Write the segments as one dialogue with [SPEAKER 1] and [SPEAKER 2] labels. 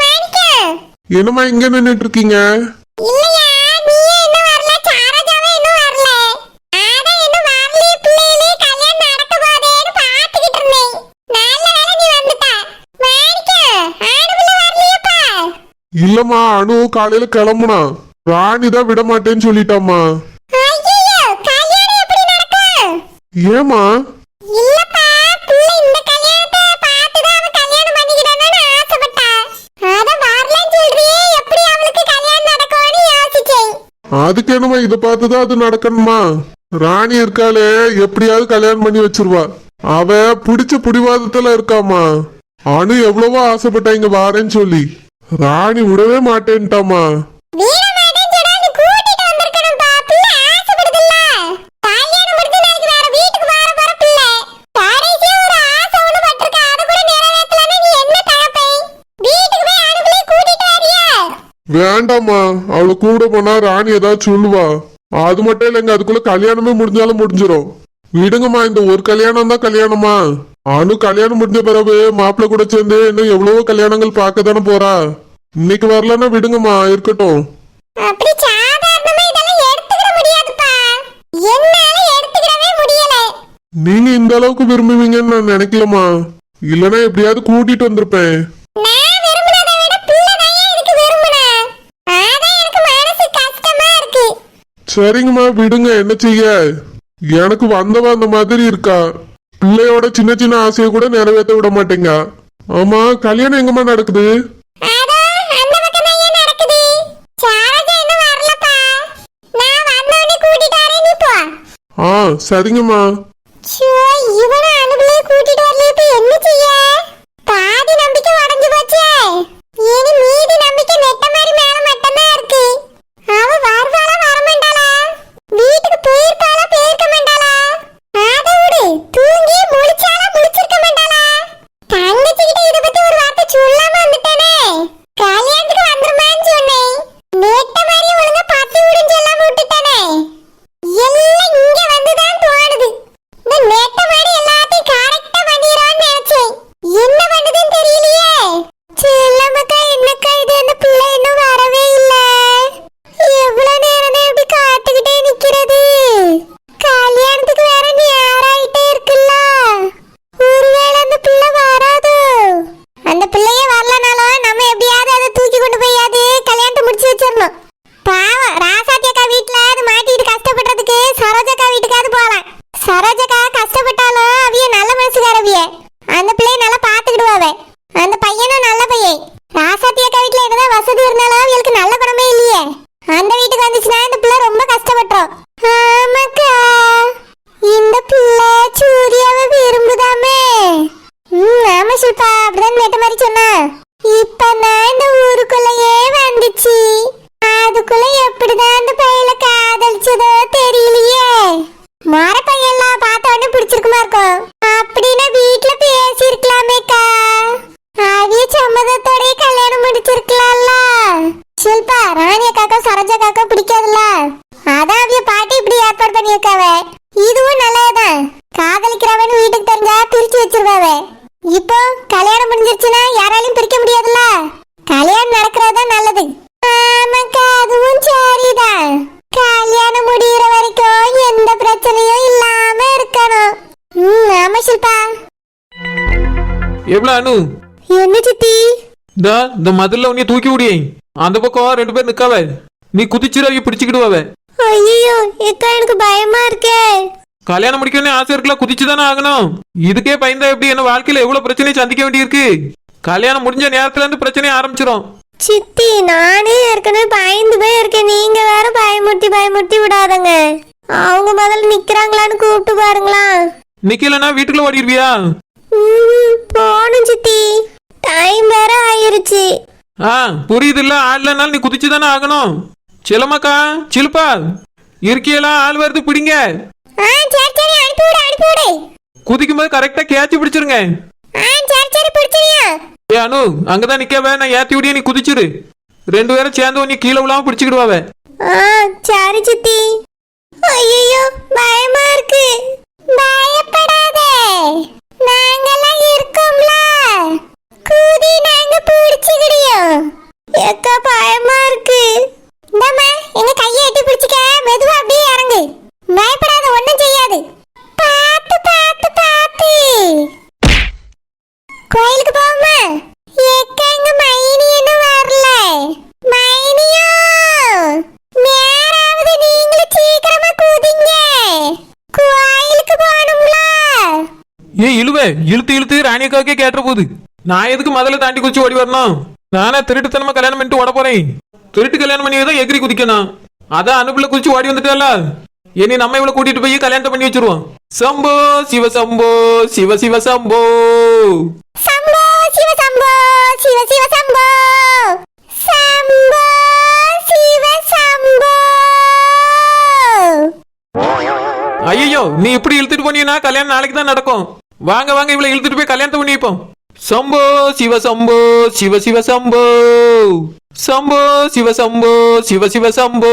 [SPEAKER 1] மாணிக்க
[SPEAKER 2] என்னம்மா இங்க நின்னுட்டு இருக்கீங்க இல்லம்மா அனு காலையில கிளம்புனா. ராணி தான் விட மாட்டேன்னு
[SPEAKER 1] நடக்கும்?
[SPEAKER 2] ஏமா அதுக்கு என்னம்மா இதை பார்த்துதான் அது நடக்கணுமா? ராணி இருக்காளே எப்படியாவது கல்யாணம் பண்ணி வச்சிருவா. அவ பிடிச்ச பிடிவாதத்துல இருக்காமா? அனு எவ்வளவோ ஆசைப்பட்டா இங்க வாரேன்னு சொல்லி. ராணி விடவே மாட்டேன்ட்டாமா? வேண்டாம்மா. அவளை கூட போனா ராணி ஏதாவது சொல்லுவா. அது மட்டும் இல்லைங்க அதுக்குள்ள கல்யாணமே முடிஞ்சாலும் முடிஞ்சிரும். விடுங்கம்மா இந்த ஒரு கல்யாணம் தான் கல்யாணமா. அனு கல்யாணம் முடிஞ்ச பிறகு மாப்பிள்ளை கூட சேர்ந்து இன்னும் எவ்வளவோ கல்யாணங்கள் பார்க்க தானே போறா. இன்னைக்கு வரலன்னா விடுங்கம்மா இருக்கட்டும். நீங்க இந்த அளவுக்கு விரும்புவீங்கன்னு நான் நினைக்கலம்மா. இல்லனா எப்படியாவது கூட்டிட்டு வந்திருப்பேன்
[SPEAKER 1] நான் விரும்பினதை விட பிள்ளை தான் எனக்கு விரும்பினா. அதான் எனக்கு மனசு கஷ்டமா இருக்கு
[SPEAKER 2] சரிங்கம்மா விடுங்க என்ன செய்ய? எனக்கு வந்தவ அந்த மாதிரி இருக்கா? பிள்ளையோட சின்ன சின்ன ஆசையை கூட நிறைவேற்ற விட மாட்டேங்க. ஆமா கல்யாணம் எங்கம்மா நடக்குது?
[SPEAKER 1] வந்தவனே
[SPEAKER 2] ஆ சரிங்கம்மா.
[SPEAKER 1] இவனை அனுபவிலே கூட்டிட்டு வரல महाराज
[SPEAKER 3] काय அனு
[SPEAKER 1] என்ன சித்தி?
[SPEAKER 3] இந்த இந்த மதுல உன்னைய தூக்கி விடியே அந்த பக்கம் ரெண்டு பேர் நிக்காவ நீ குதிச்சிரு அவங்க பிடிச்சிக்கிடுவாவ
[SPEAKER 1] ஐயோ எக்கா எனக்கு பயமா இருக்கே.
[SPEAKER 3] கல்யாணம் முடிக்கணும்னு ஆசை இருக்கலாம் குதிச்சு தானே ஆகணும். இதுக்கே பயந்தா எப்படி என்ன வாழ்க்கையில எவ்வளவு பிரச்சனையை சந்திக்க வேண்டியிருக்கு? கல்யாணம் முடிஞ்ச நேரத்துல இருந்து பிரச்சனையை ஆரம்பிச்சிரும்.
[SPEAKER 1] சித்தி நானே ஏற்கனவே பயந்து போய் இருக்கேன் நீங்க வேற பயமுறுத்தி பயமுறுத்தி விடாதங்க. அவங்க முதல்ல நிக்கிறாங்களான்னு கூப்பிட்டு பாருங்களா
[SPEAKER 3] நிக்கலன்னா வீட்டுக்குள்ள ஓடிடுவியா
[SPEAKER 1] ம், போகணும் சித்தி. டைம் வேற ஆயிருச்சு.
[SPEAKER 3] ஆ புரியுது இல்ல ஆள்லனாலும் நீ குதிச்சு தானே ஆகணும். சிலமாக்கா சிலுப்பா இருக்கியெல்லாம் ஆள் வருது பிடிங்க.
[SPEAKER 1] ஆ சரி சரி அனுப்பி விடு அனுப்பி விடு.
[SPEAKER 3] குதிக்கும் போது கரெக்டா கேட்ச் பிடிச்சிருங்க.
[SPEAKER 1] ஆ சரி சரி பிடிச்சிரியா
[SPEAKER 3] ஏ அனு அங்கதான் நிக்கவ நான் ஏத்தி விடிய நீ குதிச்சிரு. ரெண்டு பேரும் சேர்ந்து உன்னை கீழே விழாம பிடிச்சிக்கிடுவாவ.
[SPEAKER 1] ஆ சரி சித்தி. ஐயோ பயமா இருக்கு. பயப்படாதே. இருக்கும்ல கூதி நாங்க பிடிச்சுக்கிடியோம் எக்க பயமா இருக்கு. இந்தாமா எங்க கையை எட்டி பிடிச்சிக்க. மெதுவா அப்படியே இறங்கு. பயப்படாத ஒன்றும் செய்யாது. பார்த்து பார்த்து பார்த்து.
[SPEAKER 3] சொல்லுவேன் இழுத்து இழுத்து ராணியக்காவுக்கே கேட்டுற போகுது நான் எதுக்கு முதல்ல தாண்டி குச்சி ஓடி வரணும்? நானே திருட்டுத்தனமா கல்யாணம் பண்ணிட்டு ஓட போறேன். திருட்டு கல்யாணம் பண்ணி தான் எகிரி குதிக்கணும். அதான் அனுப்புல குச்சி ஓடி வந்துட்டால இனி நம்ம இவ்வளவு கூட்டிட்டு போய் கல்யாணத்தை பண்ணி வச்சிருவோம். சம்போ சிவ சம்போ சிவ சிவ சம்போ.
[SPEAKER 1] சம்போ சிவ சம்போ சிவ சிவ சம்போ. சம்போ சிவ சம்போ.
[SPEAKER 3] ஐயோ நீ இப்படி இழுத்துட்டு போனீங்கன்னா கல்யாணம் நாளைக்கு தான் நடக்கும். வாங்க வாங்க இவ்வளவு இழுத்துட்டு போய் கல்யாணத்தை பண்ணி வைப்போம் சம்போ சிவ சம்போ சிவ சிவ சம்போ. சம்போ சிவ சம்போ சிவ சிவ சம்போ.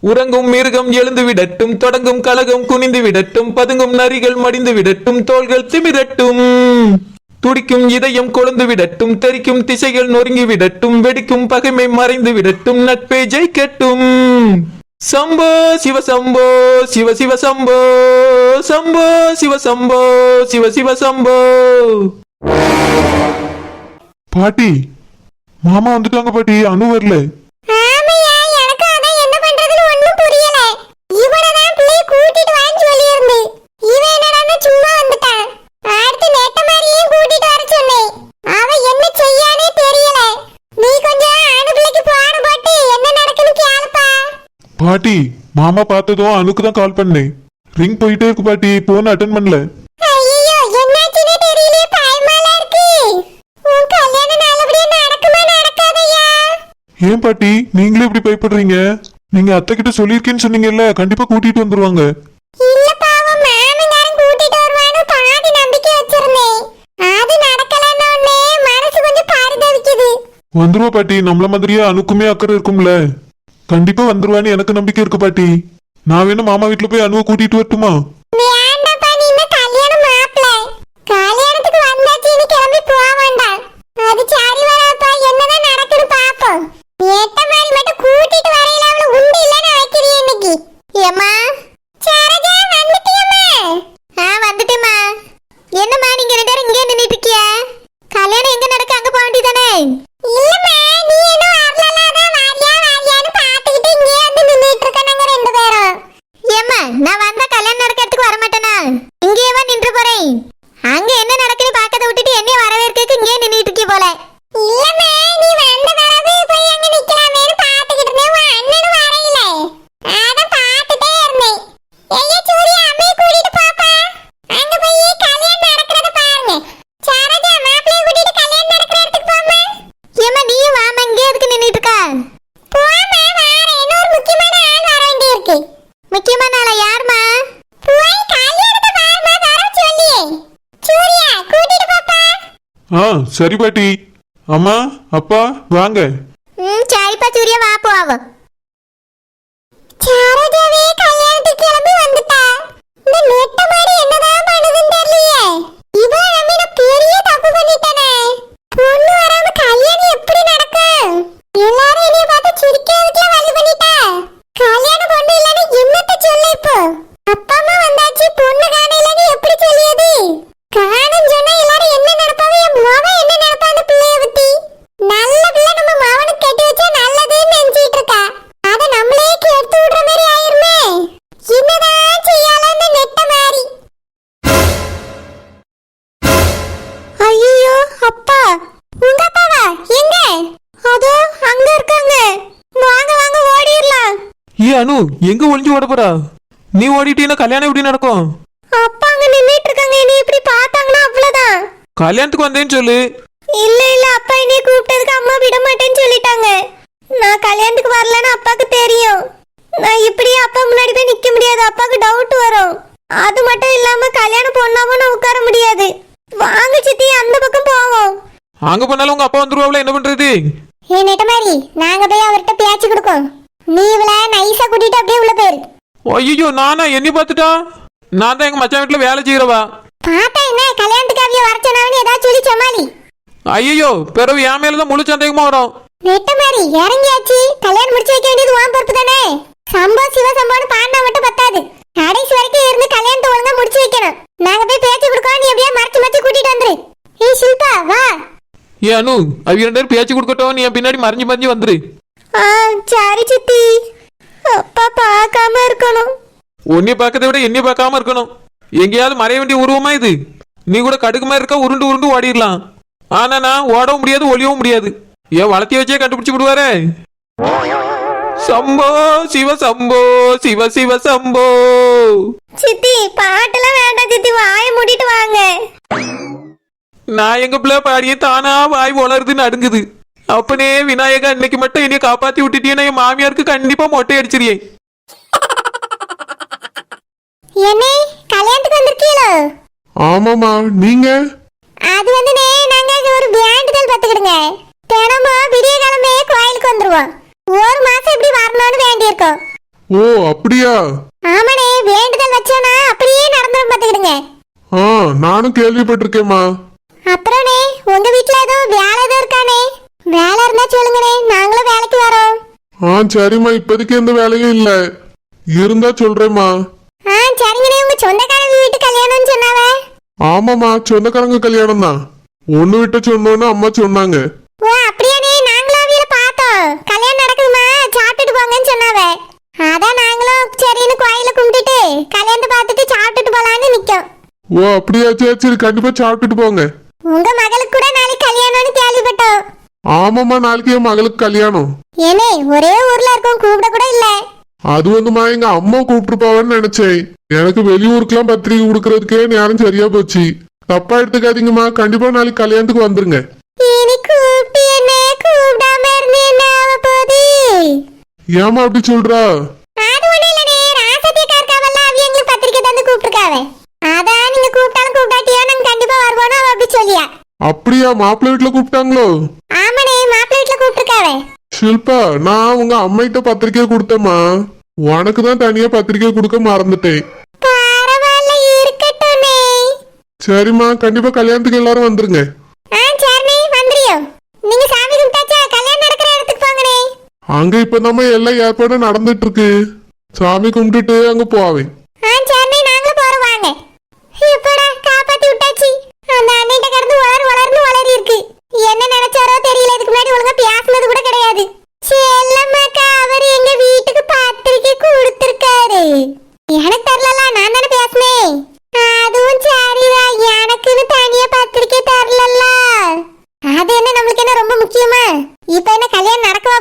[SPEAKER 3] உறங்கும் மிருகம் எழுந்து விடட்டும் தொடங்கும் கலகம் குனிந்து விடட்டும் பதுங்கும் நரிகள் மடிந்து விடட்டும் தோள்கள் திமிரட்டும். துடிக்கும் இதயம் கொழுந்து விடட்டும் தெரிக்கும் திசைகள் நொறுங்கி விடட்டும் வெடிக்கும் பகைமை மறைந்து விடட்டும் நட்பே ஜெயிக்கட்டும். சம்போ சிவ சம்போ சிவ சிவ சம்போ. சம்போ சிவ சம்போ சிவ சிவ சம்போ.
[SPEAKER 2] பாட்டி மாமா வந்துட்டாங்க பாட்டி அனு வரல
[SPEAKER 1] ஆமையா எனக்கு அதான் என்ன பண்றதுன்னு ஒண்ணும் புரியல இவனதான் பிள்ளைய கூட்டிட்டு வான்னு சொல்லியிருந்து இவன் என்னடான்னா சும்மா வந்துட்டான் அடுத்து நெட்ட மாதிரியும் கூட்டிட்டு வர சொன்னேன் அவ என்ன செய்யானே தெரியல நீ கொஞ்சம் அணு பிள்ளைக்கு போன போட்டு என்ன நடக்குன்னு கேளுப்பா
[SPEAKER 2] பாட்டி மாமா பார்த்ததும் அனுக்கு தான் கால் பண்ணேன். ரிங் போயிட்டே இருக்கு பாட்டி போன் அட்டன் பண்ணல. ஏன் பாட்டி நீங்களே இப்படி பயப்படுறீங்க? நீங்க அத்தை கிட்ட சொல்லியிருக்கேன்னு சொன்னீங்கல்ல கண்டிப்பா கூட்டிட்டு வந்துருவாங்க.
[SPEAKER 1] இல்ல பாவம் மாமனாரும் கூட்டிட்டு வருவான்னு பாதி நம்பிக்கை வச்சிருந்தேன். அது நடக்கலன்னு உடனே மனசு கொஞ்சம் பரிதவிக்குது.
[SPEAKER 2] வந்துருவா பாட்டி நம்மள மாதிரியே அனுக்குமே அக்கறை இருக்கும்ல. கண்டிப்பா வந்துருவான்னு எனக்கு நம்பிக்கை இருக்கு பாட்டி. நான் வேணும் மாமா வீட்டுல போய் அனுவை கூட்டிட்டு வரட்டுமா
[SPEAKER 1] வேண்டாப்பா நீ இன்னும் கல்யாணம் மாப்பிள கல்யாணத்துக்கு வந்தாச்சுன்னு கிளம்பி போக வேண்டாம் அது சரி வராப்பா என்னதான் நடக்குன்னு பாப்போம் எட்ட மாதிரி மட்டும் கூட்டிட்டு வரையில அவள உண்டு இல்லன்னு வைக்கிறீ இன்னைக்கு ஏமா சரோஜா வந்துட்டியம்மா ஆ வந்துட்டேம்மா என்னம்மா நீங்க ரெண்டு பேரும் இங்கே நின்னுட்டு இருக்கிய கல்யாணம் எங்க நடக்க அங்க போக வேண்டியதானே இல்லம்மா நீ என்ன வரல அதான் வாரியா வாரியான்னு பாத்துக்கிட்டு இங்கே வந்து நின்னுட்டு இருக்க நாங்க ரெண்டு பேரும் ஏம்மா நான் வந்தா கல்யாணம் நடக்கிறதுக்கு வர மாட்டேனா இங்கேயே நின்று போறேன் அங்க என்ன நடக்குன்னு பார்க்கத விட்டுட்டு என்னைய வரவேற்கிறதுக்கு இங்கே நின்னுட்டு இருக்கி போல இல்லம்மா நீ வந்த பிறகு போய் அங்க நிக்கலாமேன்னு பாத்துக்கிட்டு இருந்தேன் உன் அண்ணனும் வரையில அதான் பாத்துட்டே இருந்தேன் ஐயா சூர்யா அம்மையை கூட்டிட்டு பாப்பா அங்க போய் கல்யாணம் நடக்கிறத பாருங்க சரோஜா மாப்பிள்ளைய கூட்டிட்டு கல்யாணம் நடக்கிற இடத்துக்கு போமா ஏம்மா நீயும் வாமா இங்கே எதுக்கு நின்னுட்டு இருக்கா போமா வாரேன் இன்னொரு முக்கியமான ஆள் வர வேண்டியிருக்கு முக்கியமான ஆளா யாருமா போய் கல்யாணத்தை பாருமா வர சொல்லி சூர்யா கூட்டிட்டு பாப்பா
[SPEAKER 2] ஆ சரி பாட்டி. அம்மா அப்பா வாங்க.
[SPEAKER 1] ம் சரிப்பா சூர்யா வா போவோம். சாரதாவே
[SPEAKER 3] அனு எங்க ஒளிஞ்சு ஓட போறா? நீ ஓடிட்டீன்னா கல்யாணம் எப்படி நடக்கும்?
[SPEAKER 1] அப்பா அங்க நின்னுட்டு இருக்காங்க. இனி இப்படி பார்த்தாங்கன்னா அவ்வளவுதான்.
[SPEAKER 3] கல்யாணத்துக்கு வந்தேன்னு சொல்லு.
[SPEAKER 1] இல்ல இல்ல. அப்பா என்னைய கூப்பிட்டதுக்கு அம்மா விட மாட்டேன்னு சொல்லிட்டாங்க. நான் கல்யாணத்துக்கு வரலன்னு அப்பாக்கு தெரியும். நான் இப்படியே அப்பா முன்னாடி போய் நிக்க முடியாது. அப்பாக்கு டவுட் வரும். அது மட்டும் இல்லாம கல்யாணம் பொண்ணாம நான் உட்கார முடியாது. வாங்க சித்தி. அந்த பக்கம் போவோம்.
[SPEAKER 3] அங்க போனாலும் உங்க அப்பா வந்துருவாப்ல. என்ன பண்றது?
[SPEAKER 1] ஏ நெட்ட மாதிரி நாங்க போய் அவர்கிட்ட பேச்சு கொடுக்கோம். நீ இவள நைஸா கூட்டிட்டு அப்படியே உள்ள போயிரு.
[SPEAKER 3] ஐயோ நானா? என்னை பார்த்துட்டா? நான் தான் எங்க மச்சான் வீட்டுல வேலை செய்யறவா
[SPEAKER 1] பார்த்தா என்ன? கல்யாணத்துக்கு அவிய வரச்சனாவன்னு ஏதாவது சொல்லி சமாளி
[SPEAKER 3] ஐயோ பிறகு என் மேலதான் முழு சந்தேகமா வரும்.
[SPEAKER 1] நெட்ட மாதிரி இறங்கியாச்சு. கல்யாணம் முடிச்சு வைக்க வேண்டியது உன் பொறுப்பு தானே? சம்போ சிவ சம்போன்னு பாடினா மட்டும் பத்தாது. கடைசி வரைக்கும் இருந்து கல்யாணத்தை ஒழுங்கா முடிச்சு வைக்கணும். நாங்க போய் பேச்சு கொடுக்கோம் நீ எப்படியா மறைச்சு மறைச்சு கூட்டிட்டு வந்துரு. ஏய் ஷில்பா வா.
[SPEAKER 3] ஏ அனு அவங்க ரெண்டு பேரும் பேச்சு கொடுக்கட்டும். நீ என் பின்னாடி மறைஞ்சு மறைஞ்சு வந்துரு.
[SPEAKER 1] ஆ சரி சித்தி. அப்பா பார்க்காம இருக்கணும்.
[SPEAKER 3] உன்னைய பார்க்கறத விட என்னைய பார்க்காம இருக்கணும். எங்கேயாவது மறைய வேண்டிய உருவமா இது? நீ கூட கடுக்கு மாதிரி இருக்க உருண்டு உருண்டு ஓடிடலாம். ஆனா நான் ஓடவும் முடியாது ஒளியவும் முடியாது. ஏன் வளர்த்தி வச்சே கண்டுபிடிச்சு விடுவாரே. சம்போ சிவ சம்போ சிவ சிவ சம்போ.
[SPEAKER 1] சித்தி பாட்டெல்லாம் வேண்டாம் சித்தி வாயை மூடிட்டு வாங்க.
[SPEAKER 3] நான் எங்க பிள்ளை பாடியே தானா வாய் வளருதுன்னு அடுங்குது அப்பனே விநாயகா இன்னைக்கு மட்டும் என்னைய காப்பாத்தி விட்டுட்டீங்கன்னா என் மாமியாருக்கு கண்டிப்பா மொட்டை அடிச்சிருயே
[SPEAKER 1] என்னே? கல்யாணத்துக்கு வந்திருக்கீங்களோ?
[SPEAKER 2] ஆமாமா நீங்க?
[SPEAKER 1] அது வந்துனே நாங்க இங்க ஒரு வேண்டுதல் பத்துக்கிடுங்க தினமும் விடிய கிழமையே கோயிலுக்கு வந்துருவோம். ஒரு மாசம் இப்படி வரணும்னு வேண்டியிருக்கோம்.
[SPEAKER 2] ஓ அப்படியா?
[SPEAKER 1] ஆமாண்ணே வேண்டுதல் வச்சோன்னா அப்படியே நடந்துடும் பார்த்துக்கிடுங்க.
[SPEAKER 2] ஆ நானும் கேள்விப்பட்டிருக்கேம்மா.
[SPEAKER 1] அப்புறம்ண்ணே உங்க வீட்ல எதுவும் வேலை எதுவும் இருக்கானே வேலை இருந்தா சொல்லுங்கண்ணே. நாங்களும் வேலைக்கு வரோம்.
[SPEAKER 2] ஆ சரிம்மா. இப்போதைக்கு எந்த வேலையும் இல்ல. இருந்தா சொல்றேம்மா.
[SPEAKER 1] ஆ சரிங்கண்ணே. உங்க சொந்தக்காரங்க வீட்டு கல்யாணம்னு சொன்னாவ?
[SPEAKER 2] ஆமாம்மா. சொந்தக்காரங்க கல்யாணம் தான். ஒண்ணு விட்ட சொன்னோன்னு அம்மா சொன்னாங்க.
[SPEAKER 1] ஓ அப்படியாண்ணே. நாங்களும் அவியல பார்த்தோம். கல்யாணம் நடக்குதுமா சாப்பிட்டுட்டு போங்கன்னு சொன்னாவ. அதான் நாங்களும் சரின்னு கோயில கும்பிட்டுட்டு கல்யாணத்தை பார்த்துட்டு சாப்பிட்டுட்டு போலான்னு நிக்கோம்.
[SPEAKER 2] ஓ அப்படியா சரி சரி கண்டிப்பா சாப்பிட்டுட்டு போங்க.
[SPEAKER 1] உங்க கூட நாளைக்கு கல்யாணம்னு கேள்விப்பட்டோம்
[SPEAKER 2] ஆமாம்மா நாளைக்கு என் மகளுக்கு கல்யாணம்.
[SPEAKER 1] ஏனே ஒரே ஊர்ல இருக்கோம் கூப்பிட கூட இல்ல.
[SPEAKER 2] அது வந்துமா எங்க அம்மா கூப்பிட்டுருப்பாவன்னு நினைச்சேன். எனக்கு வெளியூருக்குலாம் பத்திரிக்கை கொடுக்கறதுக்கே நேரம் சரியா போச்சு. தப்பா எடுத்துக்காதீங்கம்மா கண்டிப்பா நாளைக்கு கல்யாணத்துக்கு வந்துருங்க. ஏமா அப்படி சொல்றா? அப்படியா மாப்பிள்ளை வீட்டுல கூப்பிட்டாங்களோ
[SPEAKER 1] ஆமாண்ணே மாப்பிள்ளை வீட்டுல கூப்பிட்டுருக்காவ
[SPEAKER 2] ஷில்பா நான் உங்க அம்மைகிட்ட பத்திரிக்கை கொடுத்தேம்மா. உனக்கு தான் தனியா பத்திரிக்கை கொடுக்க மறந்துட்டேன். சரிம்மா கண்டிப்பா கல்யாணத்துக்கு எல்லாரும் வந்துருங்க. அங்க இப்பதாம்மா எல்லா ஏற்பாடும் நடந்துட்டு இருக்கு. சாமி கும்பிட்டுட்டு அங்க போவேன்
[SPEAKER 1] ஆ சரிண்ணே நாங்களும் போறோம் வாங்க இப்படா காப்பாத்தி விட்டாச்சு அந்த அண்ணிட்ட கிடந்து வளர் வளர்ந்து வளரி இருக்கு என்ன நினைச்சாரோ தெரியல இதுக்கு முன்னாடி ஒழுங்கா பேசுனது கூட கிடையாது செல்லம்மாக்கா அவர் எங்க வீட்டுக்கு பத்திரிக்கை கொடுத்திருக்காரு எனக்கு தரலல நான் தானே பேசினேன் அதுவும் சரிதான் எனக்குன்னு தனியா பத்திரிக்கை தரலல்ல அது என்ன நம்மளுக்கு என்ன ரொம்ப முக்கியமா இப்ப என்ன கல்யாணம் நடக்கவா